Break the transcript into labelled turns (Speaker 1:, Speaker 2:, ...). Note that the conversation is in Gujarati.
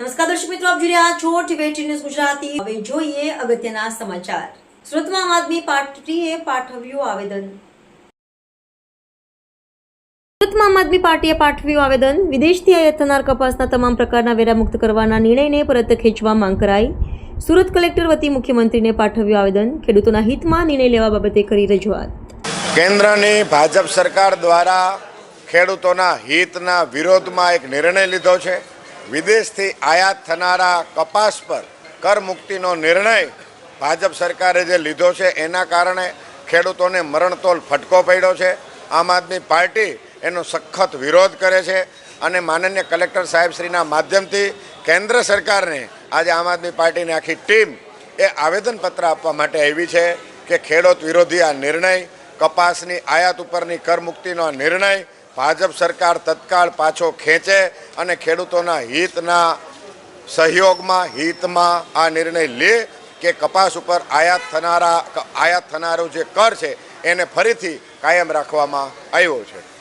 Speaker 1: નમસ્કાર દર્શક મિત્રો, આપ જોઈ રહ્યા છો ટીવી ન્યૂઝ ગુજરાતી. હવે જોઈએ અગત્યના સમાચાર. સુરતમાં આમ આદમી પાર્ટીએ પાઠવ્યું આવેદન. આમ આદમી પાર્ટીએ પાઠવ્યું આવેદન. વિદેશથી આયાત થનાર કપાસના તમામ પ્રકારના વેરા મુક્ત કરવાના નિર્ણયને પરત ખેંચવા માંગ કરાઈ. સુરત કલેક્ટર વતી મુખ્યમંત્રીને પાઠવ્યું આવેદન. ખેડૂતોના હિતમાં નિર્ણય લેવા બાબતે કરી રજૂઆત.
Speaker 2: કેન્દ્રની ભાજપ સરકાર દ્વારા ખેડૂતોના હિતના વિરોધમાં એક નિર્ણય લીધો છે. વિદેશથી આયાત થનારા કપાસ પર કર મુક્તિનો નિર્ણય ભાજપ સરકારે જે લીધો છે, એના કારણે ખેડૂતોને મરણતોલ ફટકો પડ્યો છે. આમ આદમી પાર્ટી એનો સખત વિરોધ કરે છે અને માનનીય કલેક્ટર સાહેબશ્રીના માધ્યમથી કેન્દ્ર સરકારને આજે આમ આદમી પાર્ટીની આખી ટીમ એ આવેદનપત્ર આપવા માટે આવી છે કે ખેડૂત વિરોધી આ નિર્ણય, કપાસની આયાત ઉપરની કરમુક્તિનો આ નિર્ણય ભાજપ સરકાર તત્કાળ પાછો ખેંચે અને ખેડૂતોના હિતના સહયોગમાં, હિતમાં આ નિર્ણય લે કે કપાસ ઉપર આયાત થનારા, આયાત થનારો જે કર છે, એને ફરીથી કાયમ રાખવામાં આવ્યો છે.